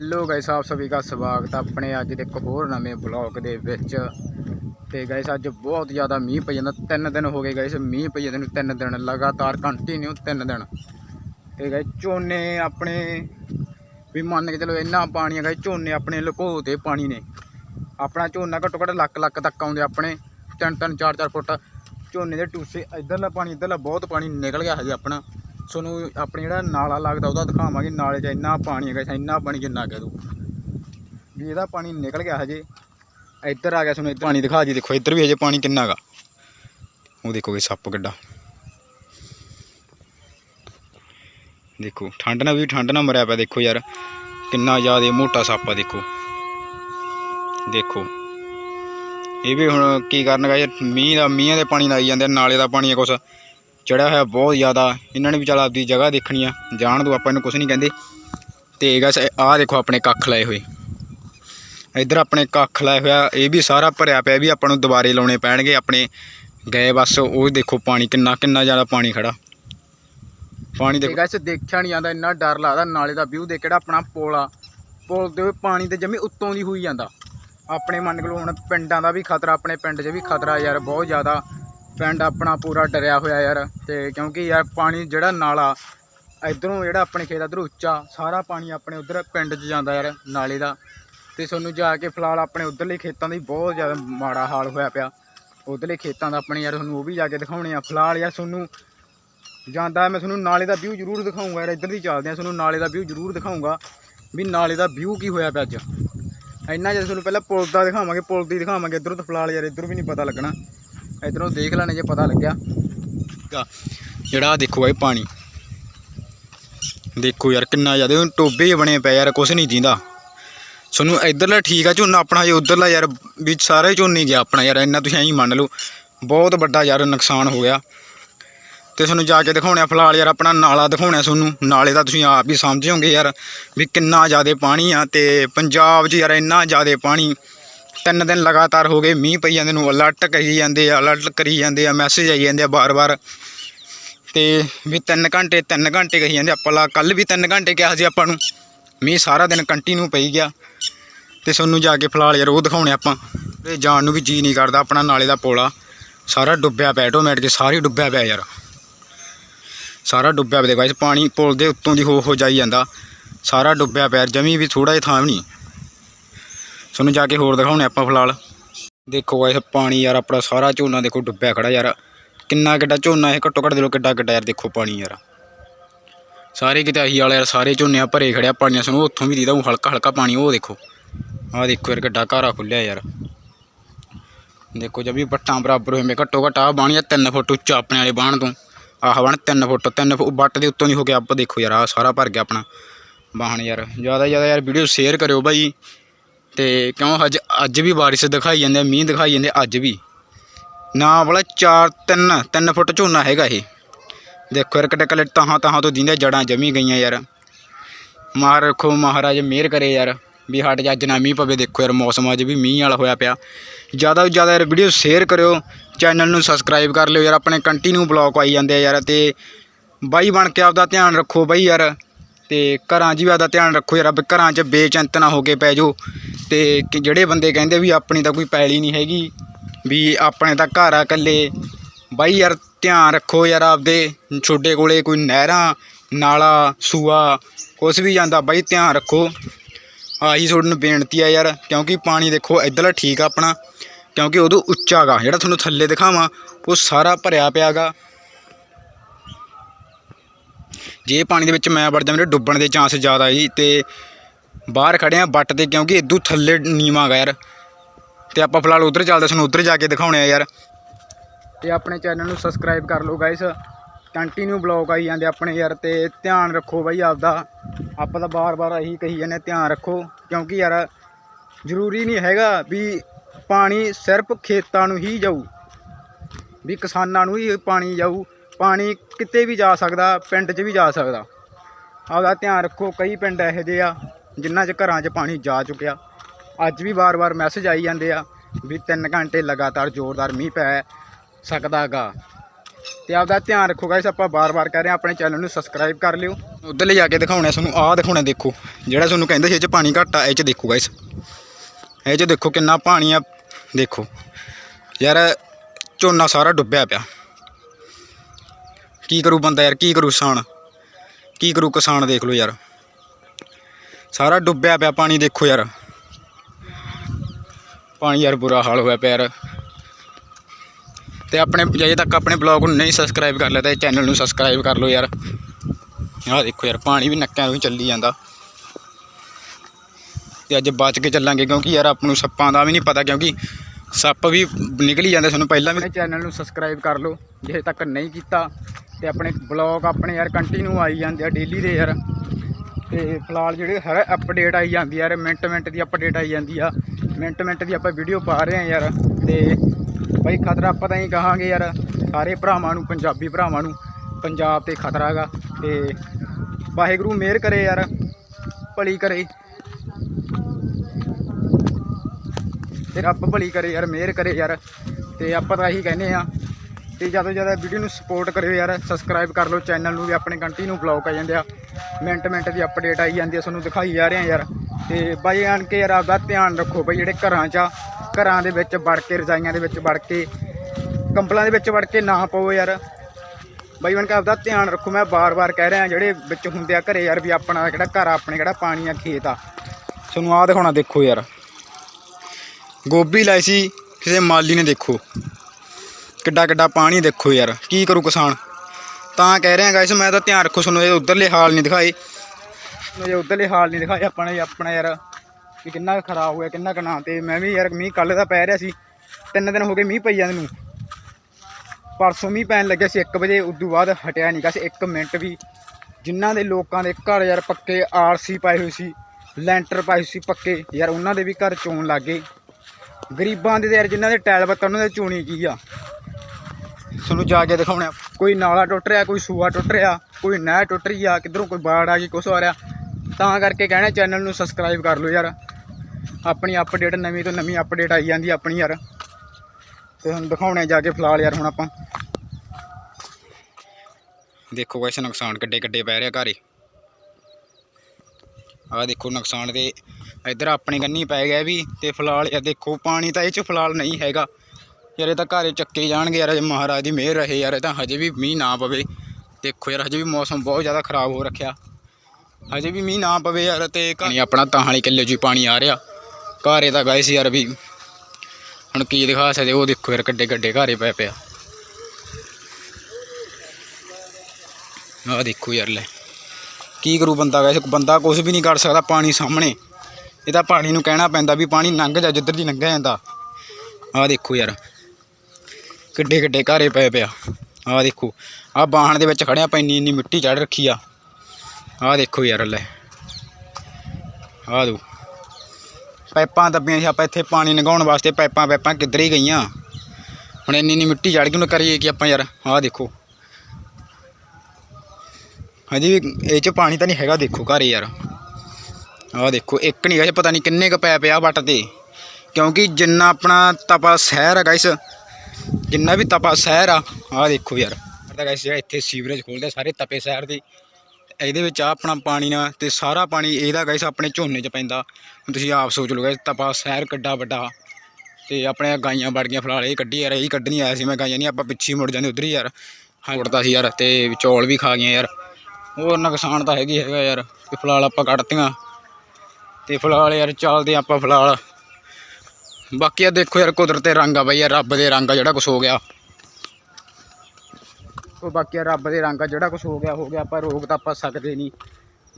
Hello guys, ਆਪ ਸਭੀ ਦਾ ਸਵਾਗਤ ਆਪਣੇ ਅੱਜ ਦੇ ਇੱਕ ਹੋਰ ਨਵੇਂ ਬਲੌਗ ਦੇ ਵਿੱਚ। ਤੇ ਗਾਇਸ, ਅੱਜ ਬਹੁਤ ਜ਼ਿਆਦਾ ਮੀਂਹ ਪਈ ਜਾਂਦਾ, ਤਿੰਨ ਦਿਨ ਹੋ ਗਏ ਗਾਇਸ, ਮੀਂਹ ਪਈ ਜਾਂਦੇ ਨੂੰ ਤਿੰਨ ਦਿਨ, ਲਗਾਤਾਰ ਕੰਟੀਨਿਊ ਤਿੰਨ ਦਿਨ। ਤੇ ਗਾਇਸ, ਝੋਨੇ ਆਪਣੇ, ਵੀ ਮੰਨ ਕੇ ਚਲੋ ਇੰਨਾ ਪਾਣੀ ਹੈ ਗਾਇਸ, ਝੋਨੇ ਆਪਣੇ ਲੁਕੋਤੇ ਪਾਣੀ ਨੇ। ਆਪਣਾ ਝੋਨਾ ਘੱਟੋ ਘੱਟ ਲੱਖ ਲੱਖ ਤੱਕ ਆਉਂਦੇ ਆਪਣੇ, ਤਿੰਨ ਤਿੰਨ ਚਾਰ ਚਾਰ ਫੁੱਟ। ਝੋਨੇ ਦੇ ਟੂਸੇ, ਇਧਰਲਾ ਪਾਣੀ, ਇਧਰਲਾ ਬਹੁਤ ਪਾਣੀ ਨਿਕਲ ਗਿਆ ਹਜੇ ਆਪਣਾ। ਤੁਹਾਨੂੰ ਆਪਣੇ ਜਿਹੜਾ ਨਾਲਾ ਲੱਗਦਾ ਉਹਦਾ ਦਿਖਾਵਾਂਗੇ ਨਾਲੇ 'ਚ ਇੰਨਾ ਪਾਣੀ ਹੈਗਾ ਇੰਨਾ ਪਾਣੀ ਜਿੰਨਾ ਕਹਿ ਦੂ ਵੀ ਇਹਦਾ ਪਾਣੀ ਨਿਕਲ ਗਿਆ ਹਜੇ। ਇੱਧਰ ਆ ਗਿਆ ਤੁਹਾਨੂੰ ਇੱਧਰ ਪਾਣੀ ਦਿਖਾ ਜੀ ਦੇਖੋ ਇੱਧਰ ਵੀ ਹਜੇ ਪਾਣੀ ਕਿੰਨਾ ਗਾ ਉਹ ਦੇਖੋ ਇਹ ਸੱਪ ਕਿੱਡਾ। ਦੇਖੋ ਠੰਡ ਨਾਲ ਵੀ ਠੰਡ ਨਾਲ ਮਰਿਆ ਪਿਆ ਦੇਖੋ ਯਾਰ ਕਿੰਨਾ ਜ਼ਿਆਦਾ ਮੋਟਾ ਸੱਪ ਆ ਦੇਖੋ। ਦੇਖੋ। ਇਹ ਵੀ ਹੁਣ ਕੀ ਕਰਨਗਾ ਯਾਰ ਮੀਂਹ ਦਾ ਮੀਂਹ ਦੇ ਪਾਣੀ ਲਾਈ ਜਾਂਦੇ ਆ, ਨਾਲੇ ਦਾ ਪਾਣੀ ਆ ਕੁਛ। ਚੜਿਆ ਹੋਇਆ ਬਹੁਤ ਜ਼ਿਆਦਾ ਇਹਨਾਂ ਨੇ ਵੀ ਚੱਲ ਆਪਦੀ ਜਗ੍ਹਾ ਦੇਖਣੀ ਆ ਜਾਣ ਦੋ ਆਪਾਂ ਇਹਨੂੰ ਕੁਝ ਨਹੀਂ ਕਹਿੰਦੇ। ਤੇ ਗਾਇਸ ਆਹ ਦੇਖੋ ਆਪਣੇ ਕੱਖ ਲਾਏ ਹੋਏ। ਇੱਧਰ ਆਪਣੇ ਕੱਖ ਲਾਏ ਹੋਇਆ ਇਹ ਵੀ ਸਾਰਾ ਭਰਿਆ ਪਿਆ ਵੀ ਆਪਾਂ ਨੂੰ ਦੁਬਾਰੇ ਲਾਉਣੇ ਪੈਣਗੇ ਆਪਣੇ ਗਏ ਬਸ ਉਹ ਦੇਖੋ ਪਾਣੀ ਕਿੰਨਾ ਕਿੰਨਾ ਜ਼ਿਆਦਾ ਪਾਣੀ ਖੜਾ। ਪਾਣੀ ਦੇਖੋ। ਗਾਇਸ ਦੇਖਿਆ ਨਹੀਂ ਜਾਂਦਾ ਇੰਨਾ ਡਰ ਲੱਗਦਾ ਨਾਲੇ ਦਾ ਵਿਊ ਦੇ ਕਿਹੜਾ ਆਪਣਾ ਪੁਲ ਆ। ਪੁਲ ਦੇ ਪਾਣੀ ਤੇ ਜਮੀ ਉੱਤੋਂ ਦੀ ਹੋਈ ਜਾਂਦਾ। ਆਪਣੇ ਮੰਨ ਕੇ ਹੁਣ ਪਿੰਡਾਂ ਦਾ ਵੀ ਖਤਰਾ ਆਪਣੇ ਪਿੰਡ 'ਚ ਵੀ ਖਤਰਾ ਯਾਰ ਬਹੁਤ ਜ਼ਿਆਦਾ। ਪਿੰਡ ਆਪਣਾ ਪੂਰਾ ਡਰਿਆ ਹੋਇਆ ਯਾਰ ਤੇ ਕਿਉਂਕਿ ਯਾਰ ਪਾਣੀ ਜਿਹੜਾ ਨਾਲਾ, ਇਧਰੋਂ ਜਿਹੜਾ ਆਪਣੇ ਖੇਤ ਇਧਰੋਂ ਉੱਚਾ, ਸਾਰਾ ਪਾਣੀ ਆਪਣੇ ਉਧਰ ਪਿੰਡ 'ਚ ਜਾਂਦਾ ਯਾਰ ਨਾਲੇ ਦਾ। ਤੇ ਤੁਹਾਨੂੰ ਜਾ ਕੇ ਫਿਲਹਾਲ ਆਪਣੇ ਉਧਰਲੇ ਖੇਤਾਂ ਦਾ ਬਹੁਤ ਜ਼ਿਆਦਾ ਮਾੜਾ ਹਾਲ ਹੋਇਆ ਪਿਆ। ਉਧਰਲੇ ਖੇਤਾਂ ਦਾ ਆਪਣੇ ਯਾਰ ਤੁਹਾਨੂੰ ਉਹ ਵੀ ਜਾ ਕੇ ਦਿਖਾਉਣੇ ਆ। ਫਿਲਹਾਲ ਯਾਰ ਤੁਹਾਨੂੰ ਜਾਂਦਾ ਮੈਂ ਤੁਹਾਨੂੰ ਨਾਲੇ ਦਾ ਵਿਊ ਜ਼ਰੂਰ ਦਿਖਾਊਂਗਾ ਯਾਰ, ਇੱਧਰ ਦੀ ਚੱਲਦੇ ਆ, ਤੁਹਾਨੂੰ ਨਾਲੇ ਦਾ ਵਿਊ ਜ਼ਰੂਰ ਦਿਖਾਊਂਗਾ ਵੀ ਨਾਲੇ ਦਾ ਵਿਊ ਕੀ ਹੋਇਆ ਪਿਆ ਅੱਜ। ਇੰਨਾ ਜਦ ਤੁਹਾਨੂੰ ਪਹਿਲਾਂ ਪੁਲ ਦਾ ਦਿਖਾਵਾਂਗੇ, ਪੁਲ ਦੀ ਦਿਖਾਵਾਂਗੇ। ਇੱਧਰੋਂ ਤਾਂ ਫਿਲਹਾਲ ਯਾਰ ਇੱਧਰੋਂ ਵੀ ਨਹੀਂ ਪਤਾ ਲੱਗਣਾ। ਇੱਧਰੋਂ ਦੇਖ ਲੈਣੇ ਜੇ ਪਤਾ ਲੱਗਿਆ। ਜਿਹੜਾ ਦੇਖੋ ਇਹ ਪਾਣੀ। ਦੇਖੋ ਯਾਰ ਕਿੰਨਾ ਜ਼ਿਆਦਾ ਉਹ ਟੋਬੇ ਜਿਹੇ ਬਣੇ ਪਏ ਯਾਰ, ਕੁਛ ਨਹੀਂ ਦਿੰਦਾ। ਤੁਹਾਨੂੰ ਇੱਧਰਲਾ ਠੀਕ ਆ, ਝੋਨਾ ਆਪਣਾ ਜੇ ਉੱਧਰਲਾ ਯਾਰ, ਵੀ ਸਾਰੇ ਝੋਨੇ ਗਿਆ ਆਪਣਾ ਯਾਰ, ਇੰਨਾ ਤੁਸੀਂ ਐਂ ਮੰਨ ਲਓ। ਬਹੁਤ ਵੱਡਾ ਯਾਰ ਨੁਕਸਾਨ ਹੋ ਗਿਆ। ਤੇ ਤੁਹਾਨੂੰ ਜਾ ਕੇ ਦਿਖਾਉਣਾ ਫਿਲਹਾਲ ਯਾਰ, ਆਪਣਾ ਨਾਲਾ ਦਿਖਾਉਣਾ ਤੁਹਾਨੂੰ ਨਾਲੇ ਦਾ ਤੁਸੀਂ ਆਪ ਹੀ ਸਮਝੋਗੇ ਯਾਰ, ਵੀ ਕਿੰਨਾ ਜ਼ਿਆਦਾ ਪਾਣੀ ਆ ਤੇ ਪੰਜਾਬ 'ਚ ਯਾਰ ਇੰਨਾ ਜ਼ਿਆਦਾ ਪਾਣੀ। ਤਿੰਨ ਦਿਨ ਲਗਾਤਾਰ ਹੋ ਗਏ, ਮੀਂਹ ਪਈ ਜਾਂਦੇ ਨੂੰ ਅਲਰਟ ਕਰੀ ਜਾਂਦੇ ਆ ਅਲਰਟ ਕਰੀ ਜਾਂਦੇ ਆ ਮੈਸੇਜ ਆਈ ਜਾਂਦੇ ਆ ਬਾਰ-ਬਾਰ ਤੇ ਵੀ 3 ਘੰਟੇ 3 ਘੰਟੇ ਕਹੀ ਜਾਂਦੇ ਆਪਾਂ ਲਾ ਕੱਲ ਵੀ 3 ਘੰਟੇ ਕਿਹਾ ਸੀ ਆਪਾਂ ਨੂੰ। ਮੀਂਹ ਸਾਰਾ ਦਿਨ ਕੰਟੀਨਿਊ ਪਈ ਗਿਆ। ਤੇ ਸਾਨੂੰ ਜਾ ਕੇ ਫਿਲਹਾਲ ਯਾਰ ਉਹ ਦਿਖਾਉਣੇ ਆਪਾਂ। ਤੇ ਜਾਣ ਨੂੰ ਵੀ ਜੀ ਨਹੀਂ ਕਰਦਾ ਆਪਣਾ ਨਾਲੇ ਦਾ ਪੋਲਾ। ਸਾਰਾ ਡੁੱਬਿਆ ਪਿਆ ਆਟੋਮੈਟਿਕ ਸਾਰੀ ਡੁੱਬਿਆ ਪਿਆ ਯਾਰ। ਸਾਰਾ ਡੁੱਬਿਆ ਪਿਆ, ਦੇਖੋ ਇਸ ਪਾਣੀ ਪੁਲ ਦੇ ਉੱਤੋਂ ਦੀ ਹੋ ਹੋ ਜਾਈ ਜਾਂਦਾ। ਸਾਰਾ ਡੁੱਬਿਆ ਪਿਆ, ਜਮੀ ਵੀ ਥੋੜਾ ਜਿਹਾ ਥਾਂ ਵੀ ਨਹੀਂ। ਤੁਹਾਨੂੰ ਜਾ ਕੇ ਹੋਰ ਦਿਖਾਉਣੇ ਆਪਾਂ ਫਿਲਹਾਲ। ਦੇਖੋ ਇਸ ਪਾਣੀ ਯਾਰ ਆਪਣਾ ਸਾਰਾ ਝੋਨਾ ਦੇਖੋ ਡੁੱਬਿਆ ਖੜਾ ਯਾਰ। ਕਿੰਨਾ ਕਿੱਡਾ ਝੋਨਾ ਇਹ ਘੱਟੋ ਘੱਟ ਦੇ ਲੋ ਕਿੱਡਾ ਕਿੱਡਾ ਯਾਰ ਦੇਖੋ ਪਾਣੀ ਯਾਰ। ਸਾਰੇ ਕਿਤੇ ਆਹੀ ਵਾਲਾ ਯਾਰ, ਸਾਰੇ ਝੋਨੇ ਆ ਭਰੇ ਖੜਿਆ ਪਾਣੀਆਂ ਸਾਨੂੰ ਉੱਥੋਂ ਵੀ ਦੀਦਾ, ਉਹ ਹਲਕਾ ਹਲਕਾ ਪਾਣੀ, ਉਹ ਦੇਖੋ। ਆਹ ਦੇਖੋ ਯਾਰ ਕਿੱਡਾ ਘਾਰਾ ਖੁੱਲਿਆ ਯਾਰ। ਦੇਖੋ ਜਦ ਵੀ ਬੱਟਾਂ ਬਰਾਬਰ ਹੋਏ, ਮੇ ਘੱਟੋ ਘੱਟ ਆਹ ਬਾਣ ਜਾਂ 3 ਫੁੱਟ ਉੱਚਾ ਆਪਣੇ ਵਾਲੇ ਬਾਣ ਤੋਂ। ਆਹ ਬਣ 3 ਫੁੱਟ 3 ਫੁੱਟ ਬੱਟ ਦੇ ਉੱਤੋਂ ਦੀ ਹੋ ਕੇ ਆਪ ਦੇਖੋ ਯਾਰ, ਆਹ ਸਾਰਾ ਭਰ ਗਿਆ ਆਪਣਾ। ਬਾਹਣ ਯਾਰ, ਜ਼ਿਆਦਾ ਜ਼ਿਆਦਾ ਯਾਰ ਵੀਡੀਓ ਸ਼ੇਅਰ ਕਰਿਓ ਬਾਈ। ਤੇ ਕਿਉਂ ਅੱਜ ਅੱਜ ਵੀ ਬਾਰਿਸ਼ ਦਿਖਾਈ ਜਾਂਦੇ ਆ, ਮੀਂਹ ਦਿਖਾਈ ਜਾਂਦੇ ਅੱਜ ਵੀ। ਨਾ ਵਾਲਾ 4 3 3 ਫੁੱਟ ਝੋਨਾ ਹੈਗਾ ਇਹ। ਦੇਖੋ ਯਾਰ ਕਿੱਡੇ ਕੱਲੇ ਤਾਹਾਂ ਤਾਹਾਂ ਤੋਂ ਦਿੰਦੇ ਜੜਾਂ ਜਮੀ ਗਈਆਂ ਯਾਰ। ਮਾਰ ਰੱਖੋ ਮਹਾਰਾਜ ਮਿਹਰ ਕਰੇ ਯਾਰ ਵੀ ਹਟ 'ਚ ਅੱਜ ਨਾ ਮੀਂਹ ਪਵੇ। ਦੇਖੋ ਯਾਰ ਮੌਸਮ ਅੱਜ ਵੀ ਮੀਂਹ ਵਾਲਾ ਹੋਇਆ ਪਿਆ। ਜ਼ਿਆਦਾ ਤੋਂ ਜ਼ਿਆਦਾ ਯਾਰ ਵੀਡੀਓ ਸ਼ੇਅਰ ਕਰਿਓ ਚੈਨਲ ਨੂੰ ਸਬਸਕ੍ਰਾਈਬ ਕਰ ਲਿਓ ਯਾਰ। ਆਪਣੇ ਕੰਟੀਨਿਊ ਬਲੌਗ ਆਈ ਜਾਂਦੇ ਆ ਯਾਰ ਤੇ ਬਾਈ ਬਣ ਕੇ ਆਪਦਾ ਧਿਆਨ ਰੱਖੋ ਬਾਈ ਯਾਰ। ਤੇ ਘਰਾਂ 'ਚ ਵੀ ਆਪਦਾ ਧਿਆਨ ਰੱਖੋ ਯਾਰ, ਵੀ ਘਰਾਂ 'ਚ ਬੇਚਿੰਤ ਨਾ ਹੋ ਕੇ ਪੈ ਜਾਓ। ਤੇ ਕਿ ਜਿਹੜੇ ਬੰਦੇ ਕਹਿੰਦੇ ਵੀ ਆਪਣੀ ਤਾਂ ਕੋਈ ਪੈਲੀ ਨਹੀਂ ਹੈਗੀ, ਵੀ ਆਪਣੇ ਤਾਂ ਘਰ ਆ ਇਕੱਲੇ, ਬਾਈ ਯਾਰ ਧਿਆਨ ਰੱਖੋ ਯਾਰ ਆਪਦੇ, ਛੋਡੇ ਕੋਲੇ ਕੋਈ ਨਹਿਰਾਂ, ਨਾਲਾ, ਸੂਆ, ਕੁਛ ਵੀ ਜਾਂਦਾ, ਬਾਈ ਧਿਆਨ ਰੱਖੋ। ਆਹੀ ਤੁਹਾਨੂੰ ਬੇਨਤੀ ਆ ਯਾਰ, ਕਿਉਂਕਿ ਪਾਣੀ ਦੇਖੋ ਇੱਧਰਲਾ ਠੀਕ ਆ ਆਪਣਾ, ਕਿਉਂਕਿ ਉਦੋਂ ਉੱਚਾ ਗਾ, ਜਿਹੜਾ ਤੁਹਾਨੂੰ ਥੱਲੇ ਦਿਖਾਵਾਂ, ਉਹ ਸਾਰਾ ਭਰਿਆ ਪਿਆ ਗਾ। ਜੇ ਪਾਣੀ ਦੇ ਵਿੱਚ ਮੈਂ ਵੜ ਜਾ ਮੇਰੇ ਡੁੱਬਣ ਦੇ ਚਾਂਸ ਜ਼ਿਆਦਾ ਜੀ ਤੇ ਬਾਹਰ ਖੜੇ ਆ ਬੱਟ ਤੇ ਕਿਉਂਕਿ ਇਦੋਂ ਥੱਲੇ ਨੀਵਾਂ ਗਾ ਯਾਰ। ਤੇ ਆਪਾਂ ਫਿਲਹਾਲ ਉਧਰ ਚੱਲਦੇ ਸਾਨੂੰ ਉਧਰ ਜਾ ਕੇ ਦਿਖਾਉਣੇ ਆ ਯਾਰ। ਤੇ ਆਪਣੇ ਚੈਨਲ ਨੂੰ ਸਬਸਕ੍ਰਾਈਬ ਕਰ ਲਓ ਗਾਇਸ ਕੰਟੀਨਿਊ ਬਲੌਗ ਆਈ ਜਾਂਦੇ ਆਪਣੇ ਯਾਰ ਤੇ ਧਿਆਨ ਰੱਖੋ ਬਾਈ ਆਪਦਾ। ਆਪਾਂ ਤਾਂ ਬਾਰ-ਬਾਰ ਇਹੀ ਕਹੀ ਜਾਂਦੇ ਹਾਂ, ਧਿਆਨ ਰੱਖੋ। ਕਿਉਂਕਿ ਯਾਰ ਜ਼ਰੂਰੀ ਨਹੀਂ ਹੈਗਾ ਵੀ ਪਾਣੀ ਸਿਰਫ ਖੇਤਾਂ ਨੂੰ ਹੀ ਜਾਊ ਵੀ ਕਿਸਾਨਾਂ ਨੂੰ ਹੀ ਪਾਣੀ ਜਾਊ। ਪਾਣੀ ਕਿਤੇ ਵੀ ਜਾ ਸਕਦਾ, ਪਿੰਡ 'ਚ ਵੀ ਜਾ ਸਕਦਾ। ਆਪਦਾ ਧਿਆਨ ਰੱਖੋ, ਕਈ ਪਿੰਡ ਇਹੋ ਜਿਹੇ ਆ, ਜਿਨ੍ਹਾਂ 'ਚ ਘਰਾਂ 'ਚ ਪਾਣੀ ਜਾ ਚੁੱਕਿਆ। ਅੱਜ ਵੀ ਵਾਰ-ਵਾਰ ਮੈਸੇਜ ਆਈ ਜਾਂਦੇ ਆ ਵੀ 3 ਘੰਟੇ ਲਗਾਤਾਰ ਜ਼ੋਰਦਾਰ ਮੀਂਹ ਪੈ ਸਕਦਾ ਗਾ। ਤੇ ਆਪਦਾ ਧਿਆਨ ਰੱਖੋ ਗਾਇਸ ਆਪਾਂ ਬਾਰ-ਬਾਰ ਕਹਿ ਰਹੇ ਹਾਂ, ਆਪਣੇ ਚੈਨਲ ਨੂੰ ਸਬਸਕ੍ਰਾਈਬ ਕਰ ਲਿਓ। ਉੱਧਰ ਜਾ ਕੇ ਦਿਖਾਉਣਾ ਤੁਹਾਨੂੰ, ਆਹ ਦਿਖਾਉਣਾ ਦੇਖੋ, ਜਿਹੜਾ ਤੁਹਾਨੂੰ ਕਹਿੰਦੇ ਸੀ ਇਹ 'ਚ ਪਾਣੀ ਘੱਟ ਆ, ਇਹ 'ਚ ਦੇਖੋ ਗਾਇਸ ਇਹ 'ਚ ਦੇਖੋ ਕਿੰਨਾ ਪਾਣੀ ਆ, ਦੇਖੋ। ਯਾਰ, ਝੋਨਾ ਸਾਰਾ ਡੁੱਬਿਆ ਪਿਆ। ਕੀ ਕਰੂ ਬੰਦਾ ਯਾਰ, ਕੀ ਕਰੂ ਕਿਸਾਨ? ਕੀ ਕਰੂ ਕਿਸਾਨ ਦੇਖ ਲਓ ਯਾਰ। ਸਾਰਾ ਡੁੱਬਿਆ ਪਿਆ ਪਾਣੀ ਦੇਖੋ ਯਾਰ। ਪਾਣੀ ਯਾਰ ਬੁਰਾ ਹਾਲ ਹੋਇਆ ਪਿਆ ਯਾਰ। ਤੇ ਆਪਣੇ ਜੇ ਤੱਕ ਆਪਣੇ ਬਲੌਗ ਨੂੰ ਨਹੀਂ ਸਬਸਕ੍ਰਾਈਬ ਕਰ ਲਿਆ ਤਾਂ ਚੈਨਲ ਨੂੰ ਸਬਸਕ੍ਰਾਈਬ ਕਰ ਲਓ ਯਾਰ। ਆਹ ਦੇਖੋ ਯਾਰ, ਪਾਣੀ ਵੀ ਨੱਕਿਆਂ ਤੋਂ ਹੀ ਚੱਲੀ ਜਾਂਦਾ। ਤੇ ਅੱਜ ਬਚ ਕੇ ਚੱਲਾਂਗੇ ਕਿਉਂਕਿ ਯਾਰ ਆਪ ਨੂੰ ਸੱਪਾਂ ਦਾ ਵੀ ਨਹੀਂ ਪਤਾ ਕਿਉਂਕਿ ਸੱਪ ਵੀ ਨਿਕਲੀ ਜਾਂਦੇ, ਸਾਨੂੰ ਪਹਿਲਾਂ ਵੀ ਚੈਨਲ ਨੂੰ ਸਬਸਕ੍ਰਾਈਬ ਕਰ ਲਓ, ਜੇ ਤੱਕ ਨਹੀਂ ਕੀਤਾ। ਤੇ ਆਪਣੇ ਬਲੌਗ ਆਪਣੇ ਯਾਰ ਕੰਟੀਨਿਊ ਆਈ ਜਾਂਦੇ ਆ ਡੇਲੀ ਦੇ ਯਾਰ। ਤੇ ਫਿਲਹਾਲ ਜਿਹੜੇ ਹਰ ਅਪਡੇਟ ਆਈ ਜਾਂਦੀ ਆ, ਯਾਰ ਮਿੰਟ ਮਿੰਟ ਦੀ ਅਪਡੇਟ ਆਈ ਜਾਂਦੀ ਆ। ਮਿੰਟ ਮਿੰਟ ਦੀ ਆਪਾਂ ਵੀਡੀਓ ਪਾ ਰਹੇ ਆ ਯਾਰ। ਤੇ ਬਈ ਖਤਰਾ ਆਪਾਂ ਤਾਂ ਹੀ ਕਹਾਂਗੇ ਯਾਰ, ਸਾਰੇ ਭਰਾਵਾਂ ਨੂੰ, ਪੰਜਾਬੀ ਭਰਾਵਾਂ ਨੂੰ, ਪੰਜਾਬ ਤੇ ਖਤਰਾ ਹੈਗਾ ਤੇ ਵਾਹਿਗੁਰੂ ਮਿਹਰ ਕਰੇ ਯਾਰ, ਭਲੀ ਕਰੇ। ਤੇ ਰੱਬ ਭਲੀ ਕਰੇ ਯਾਰ, ਮਿਹਰ ਕਰੇ ਯਾਰ। ਤੇ ਆਪਾਂ ਤਾਂ ਇਹੀ ਕਹਿੰਦੇ ਆ ਤੇ ਜ਼ਿਆਦਾ ਜ਼ਿਆਦਾ ਵੀਡੀਓ ਨੂੰ ਸਪੋਰਟ ਕਰਿਓ ਯਾਰ ਸਬਸਕ੍ਰਾਈਬ ਕਰ ਲਓ ਚੈਨਲ ਨੂੰ ਵੀ ਆਪਣੇ ਕੰਟੀਨਿਊ ਬਲੌਗ ਆ ਜਾਂਦੇ ਆ। ਮਿੰਟ ਮਿੰਟ ਦੀ ਅਪਡੇਟ ਆਈ ਜਾਂਦੀ ਆ, ਤੁਹਾਨੂੰ ਦਿਖਾਈ ਜਾ ਰਹੇ ਆ ਯਾਰ। ਤੇ ਬਾਈ ਆਣ ਕੇ ਯਾਰ ਆਪਦਾ ਧਿਆਨ ਰੱਖੋ ਬਾਈ ਜਿਹੜੇ ਘਰਾਂ 'ਚ ਆ, ਘਰਾਂ ਦੇ ਵਿੱਚ ਵੜ ਕੇ, ਰਜਾਈਆਂ ਦੇ ਵਿੱਚ ਵੜ ਕੇ, ਕੰਬਲਾਂ ਦੇ ਵਿੱਚ ਵੜ ਕੇ ਨਾ ਪਵੋ ਯਾਰ। ਬਾਈ ਬਣ ਕੇ ਆਪਦਾ ਧਿਆਨ ਰੱਖੋ, ਮੈਂ ਬਾਰ-ਬਾਰ ਕਹਿ ਰਿਹਾ ਜਿਹੜੇ ਵਿੱਚ ਹੁੰਦੇ ਆ ਘਰੇ ਯਾਰ ਵੀ ਆਪਣਾ ਕਿਹੜਾ ਘਰ ਆਪਣੇ ਕਿਹੜਾ ਪਾਣੀ ਆ, ਖੇਤ ਆ। ਤੁਹਾਨੂੰ ਆਹ ਦਿਖਾਉਣਾ ਦੇਖੋ ਯਾਰ। ਗੋਭੀ ਲਾਈ ਸੀ, ਕਿਸੇ ਮਾਲੀ ਨੇ ਦੇਖੋ। ਕਿੱਡਾ ਕਿੱਡਾ ਪਾਣੀ ਦੇਖੋ ਯਾਰ, ਕੀ ਕਰੂ ਕਿਸਾਨ? ਤਾਂ ਕਹਿ ਰਿਹਾ ਗਾਇਸ ਮੈਂ ਤਾਂ ਧਿਆਨ ਰੱਖੋ ਤੁਹਾਨੂੰ ਇਹ ਉਧਰਲੇ ਹਾਲ ਨਹੀਂ ਦਿਖਾਏ। ਇਹ ਉਧਰਲੇ ਹਾਲ ਨਹੀਂ ਦਿਖਾਏ ਆਪਣੇ, ਆਪਣਾ ਯਾਰ, ਵੀ ਕਿੰਨਾ ਕੁ ਖਰਾਬ ਹੋਇਆ, ਕਿੰਨਾ ਕੁ ਨਾ, ਤੇ ਮੈਂ ਵੀ ਯਾਰ ਮੀਂਹ ਕੱਲ ਦਾ ਪੈ ਰਿਹਾ ਸੀ, ਤਿੰਨ ਦਿਨ ਹੋ ਗਏ ਮੀਂਹ ਪਈ ਜਾਂਦੇ ਨੂੰ। ਪਰਸੋਂ ਮੀਂਹ ਪੈਣ ਲੱਗਿਆ ਸੀ 1 ਵਜੇ ਉਦੋਂ ਬਾਅਦ ਹਟਿਆ ਨਹੀਂ ਗਾ ਸੀ 1 ਮਿੰਟ ਵੀ। ਜਿਨ੍ਹਾਂ ਦੇ ਲੋਕਾਂ ਦੇ ਘਰ ਯਾਰ ਪੱਕੇ ਆਰਸੀ ਪਾਏ ਹੋਏ ਸੀ, ਲੈਂਟਰ ਪਾਏ ਸੀ ਪੱਕੇ, ਯਾਰ ਉਹਨਾਂ ਦੇ ਵੀ ਘਰ ਚੋਣ ਲੱਗ ਗਏ। ਗਰੀਬਾਂ ਦੇ ਯਾਰ ਜਿਨ੍ਹਾਂ ਦੇ ਟਾਇਲ ਬੱਤ ਉਹਨਾਂ ਦੇ ਚੋਣੀ ਕੀ ਆ? ਤੁਹਾਨੂੰ ਜਾ ਕੇ ਦਿਖਾਉਣਾ ਕੋਈ ਨਾਲਾ ਟੁੱਟ ਰਿਹਾ, ਕੋਈ ਸੂਆ ਟੁੱਟ ਰਿਹਾ, ਕੋਈ ਨਹਿਰ ਟੁੱਟ ਰਹੀ ਆ, ਕਿਧਰੋਂ ਕੋਈ ਬਾੜ ਆ ਗਈ, ਕੁਛ ਹੋ ਰਿਹਾ। ਤਾਂ ਕਰਕੇ ਕਹਿਣਾ ਚੈਨਲ ਨੂੰ ਸਬਸਕ੍ਰਾਈਬ ਕਰ ਲਓ ਯਾਰ। ਆਪਣੀ ਅਪਡੇਟ ਨਵੀਂ ਤੋਂ ਨਵੀਂ ਅਪਡੇਟ ਆਈ ਜਾਂਦੀ ਆਪਣੀ ਯਾਰ। ਤੇ ਹੁਣ ਦਿਖਾਉਣੇ ਜਾ ਕੇ ਫਿਲਹਾਲ ਯਾਰ ਹੁਣ ਆਪਾਂ। ਦੇਖੋ ਗਾਇਸ, ਨੁਕਸਾਨ ਕਿੱਡੇ ਕਿੱਡੇ ਪੈ ਰਿਹਾ ਘਰੇ। ਆਹ ਦੇਖੋ ਨੁਕਸਾਨ ਤੇ ਇੱਧਰ ਆਪਣੇ ਕੰਨੀ ਪੈ ਗਿਆ ਵੀ, ਤੇ ਫਿਲਹਾਲ ਇਹ ਦੇਖੋ, ਪਾਣੀ ਤਾਂ ਇਹ ਚ ਫਿਲਹਾਲ ਨਹੀਂ ਹੈਗਾ। ਯਾਰ ਇਹ ਤਾਂ ਘਰੇ ਚੱਕੇ ਜਾਣਗੇ ਯਾਰ ਜੇ ਮਹਾਰਾਜ ਦੀ ਮਿਹਰ ਰਹੇ ਯਾਰ, ਇਹ ਤਾਂ ਹਜੇ ਵੀ ਮੀਂਹ ਨਾ ਪਵੇ। ਦੇਖੋ ਯਾਰ, ਹਜੇ ਵੀ ਮੌਸਮ ਬਹੁਤ ਜ਼ਿਆਦਾ ਖਰਾਬ ਹੋ ਰੱਖਿਆ। ਹਜੇ ਵੀ ਮੀਂਹ ਨਾ ਪਵੇ ਯਾਰ ਤੇ ਪਾਣੀ ਆਪਣਾ ਤਾਂ ਵਾਲੀ ਕਿੱਲੇ 'ਚ ਪਾਣੀ ਆ ਰਿਹਾ। ਘਰੇ ਤਾਂ ਗਏ ਸੀ ਯਾਰ ਵੀ, ਹੁਣ ਕੀ ਦਿਖਾ ਸਕਦੇ, ਉਹ ਦੇਖੋ ਯਾਰ ਕਿੱਡੇ ਕਿੱਡੇ ਘਰੇ ਪਏ ਪਿਆ। ਆਹ ਦੇਖੋ ਯਾਰ ਲੈ, ਕੀ ਕਰੂ ਬੰਦਾ ਵੈਸੇ, ਬੰਦਾ ਕੁਝ ਵੀ ਨਹੀਂ ਕਰ ਸਕਦਾ ਪਾਣੀ ਸਾਹਮਣੇ। ਇਹ ਤਾਂ ਪਾਣੀ ਨੂੰ ਕਹਿਣਾ ਪੈਂਦਾ ਵੀ ਪਾਣੀ ਲੰਘ ਜਾ, ਜਿੱਧਰ ਦੀ ਲੰਘਿਆ ਜਾਂਦਾ। ਆਹ ਦੇਖੋ ਯਾਰ ਕਿੱਡੇ ਕਿੱਡੇ ਘਾਰੇ ਪਏ ਪਿਆ। ਆਹ ਦੇਖੋ, ਆਹ ਬਾਹਣ ਦੇ ਵਿੱਚ ਖੜਿਆ ਆਪਾਂ, ਇੰਨੀ ਇੰਨੀ ਮਿੱਟੀ ਚੜ ਰੱਖੀ ਆ। ਆਹ ਦੇਖੋ ਯਾਰ ਲੈ। ਆਹ ਦੋ। ਪਾਈਪਾਂ ਦੱਬੀਆਂ ਸੀ, ਆਪਾਂ ਇੱਥੇ ਪਾਣੀ ਲੰਘਾਉਣ ਵਾਸਤੇ ਪਾਈਪਾਂ ਪਾਈਪਾਂ ਕਿੱਧਰ ਹੀ ਗਈਆਂ। ਹੁਣ ਇੰਨੀ ਇੰਨੀ ਮਿੱਟੀ ਚੜ ਗਈ ਉਹਨੂੰ ਕਰੀਏ ਕਿ ਆਪਾਂ ਯਾਰ? ਆਹ ਦੇਖੋ। ਹਜੇ ਵੀ ਇਹ ਚ ਪਾਣੀ ਤਾਂ ਨਹੀਂ ਹੈਗਾ, ਦੇਖੋ ਘਰ ਯਾਰ। ਆਹ ਦੇਖੋ, ਇੱਕ ਨਹੀਂ ਗਾਇਸ ਪਤਾ ਨਹੀਂ ਕਿੰਨੇ ਕ ਪੈ ਪਿਆ ਵੱਟ ਤੇ। ਕਿਉਂਕਿ ਜਿੰਨਾ ਆਪਣਾ ਤਪਾ ਸ਼ਹਿਰ ਹੈ ਗਾਇਸ ਜਿੰਨਾ ਵੀ ਤਪਾ ਸ਼ਹਿਰ ਆ, ਆਹ ਦੇਖੋ ਯਾਰ। ਤਾਂ ਗਾਇਸ ਜਿਹੜਾ ਇੱਥੇ ਸੀਵਰੇਜ ਖੋਲਦੇ ਸਾਰੇ ਤਪੇ ਸ਼ਹਿਰ ਦੀ। ਇਹਦੇ ਵਿੱਚ ਆ ਆਪਣਾ ਪਾਣੀ ਨਾ ਤੇ ਸਾਰਾ ਪਾਣੀ ਇਹਦਾ ਗਾਇਸ ਆਪਣੇ ਝੋਨੇ 'ਚ ਪੈਂਦਾ। ਹੁਣ ਤੁਸੀਂ ਆਪ ਸੋਚ ਲਓ ਗਾਇਸ ਤਪਾ ਸ਼ਹਿਰ ਕਿੱਡਾ ਵੱਡਾ। ਤੇ ਆਪਣੇ ਗਾਈਆਂ ਵੜ ਗਈਆਂ ਫਿਲਹਾਲ ਇਹ ਕੱਢੀ ਯਾਰ, ਇਹ ਕੱਢਣੀ ਆਇਆ ਸੀ ਮੈਂ ਗਾਈਆਂ ਨਹੀਂ ਆਪਾਂ ਪਿੱਛੇ ਮੁੜ ਜਾਂਦੇ ਉਧਰ ਹੀ ਯਾਰ। ਹਾਂ ਮੁੜਦਾ ਸੀ ਯਾਰ ਤੇ ਚੌਲ ਵੀ ਖਾ ਗਈਆਂ ਯਾਰ। ਹੋਰ ਨੁਕਸਾਨ ਤਾਂ ਹੈਗੀ ਹੈਗਾ ਯਾਰ ਤੇ ਫਿਲਹਾਲ ਆਪਾਂ ਕੱਢਤੀਆਂ। ਤੇ ਫਿਲਹਾਲ ਯਾਰ, ਚੱਲਦੇ ਆਪਾਂ ਫਿਲਹਾਲ ਬਾਕੀ ਆ ਦੇਖੋ ਯਾਰ ਕੁਦਰਤ ਦੇ ਰੰਗ ਆ ਬਈ ਯਾਰ ਰੱਬ ਦੇ ਰੰਗ ਆ ਜਿਹੜਾ ਕੁਝ ਹੋ ਗਿਆ। ਉਹ ਬਾਕੀ ਆ ਰੱਬ ਦੇ ਰੰਗ ਆ ਜਿਹੜਾ ਕੁਝ ਹੋ ਗਿਆ ਹੋ ਗਿਆ, ਆਪਾਂ ਰੋਕ ਤਾਂ ਆਪਾਂ ਸਕਦੇ ਨਹੀਂ।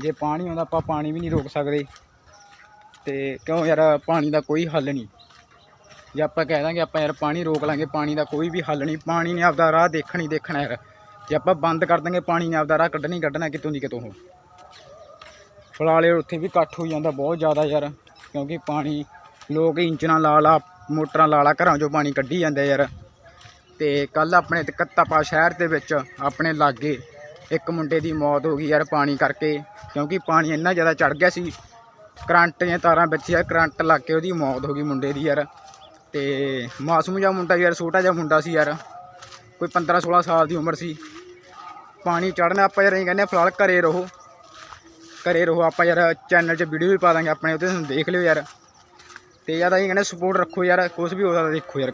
ਜੇ ਪਾਣੀ ਆਉਂਦਾ, ਆਪਾਂ ਪਾਣੀ ਵੀ ਨਹੀਂ ਰੋਕ ਸਕਦੇ। ਤੇ ਕਿਉਂ ਯਾਰ, ਪਾਣੀ ਦਾ ਕੋਈ ਹੱਲ ਨਹੀਂ। ਜੇ ਆਪਾਂ ਕਹਿ ਦਾਂਗੇ, ਆਪਾਂ ਯਾਰ ਪਾਣੀ ਰੋਕ ਲਾਂਗੇ, ਪਾਣੀ ਦਾ ਕੋਈ ਵੀ ਹੱਲ ਨਹੀਂ। ਪਾਣੀ ਨੇ ਆਪਦਾ ਰਾਹ ਦੇਖਣੀ ਦੇਖਣਾ ਯਾਰ। ਜੇ ਆਪਾਂ ਬੰਦ ਕਰ ਦਾਂਗੇ, ਪਾਣੀ ਨੇ ਆਪਦਾ ਰਾਹ ਕੱਢਣੀ ਕੱਢਣਾ ਕਿਤੋਂ ਦੀ ਕਿਤੋਂ ਹੋ ਫਿਲਹਾਲ ਇਹ ਉੱਥੇ ਵੀ ਇਕੱਠ ਹੋ ਜਾਂਦਾ ਬਹੁਤ ਜ਼ਿਆਦਾ ਯਾਰ, ਕਿਉਂਕਿ ਪਾਣੀ ਲੋਕ ਇੰਜਨਾਂ ਲਾ ਲਾ, ਮੋਟਰਾਂ ਲਾ ਲਾ, ਘਰਾਂ 'ਚੋਂ ਪਾਣੀ ਕੱਢੀ ਜਾਂਦੇ ਯਾਰ। ਤੇ ਕੱਲ ਆਪਣੇ ਤਕੱਤਾਪਾ ਸ਼ਹਿਰ ਦੇ ਵਿੱਚ ਆਪਣੇ ਲਾਗੇ ਇੱਕ ਮੁੰਡੇ ਦੀ ਮੌਤ ਹੋ ਗਈ ਯਾਰ ਪਾਣੀ ਕਰਕੇ, ਕਿਉਂਕਿ ਪਾਣੀ ਇੰਨਾ ਜ਼ਿਆਦਾ ਚੜ ਗਿਆ ਸੀ। ਕਰੰਟ ਦੀਆਂ ਤਾਰਾਂ ਵਿੱਚ ਯਾਰ ਕਰੰਟ ਲੱਗ ਕੇ ਉਹਦੀ ਮੌਤ ਹੋ ਗਈ ਮੁੰਡੇ ਦੀ ਯਾਰ। ਤੇ ਮਾਸੂਮ ਜਿਹਾ ਮੁੰਡਾ ਯਾਰ, ਛੋਟਾ ਜਿਹਾ ਮੁੰਡਾ ਸੀ ਯਾਰ। ਕੋਈ 15 16 ਸਾਲ ਦੀ ਉਮਰ ਸੀ। ਪਾਣੀ ਚੜਨਾ ਆਪਾਂ ਯਾਰ ਇਹ ਕਹਿੰਦੇ ਫਿਲਹਾਲ ਘਰੇ ਰਹੋ। ਘਰੇ ਰਹੋ ਆਪਾਂ ਯਾਰ ਚੈਨਲ 'ਚ ਵੀਡੀਓ ਵੀ ਪਾ ਦਾਂਗੇ ਆਪਣੇ, ਉਹਦੇ ਤੁਹਾਨੂੰ ਦੇਖ ਲਿਓ ਯਾਰ। ਤੇ ਯਾਰ ਅਸੀਂ ਕਹਿੰਦੇ ਸਪੋਰਟ ਰੱਖੋ ਯਾਰ ਕੁਝ ਵੀ ਹੋ ਸਕਦਾ ਦੇਖੋ ਯਾਰ।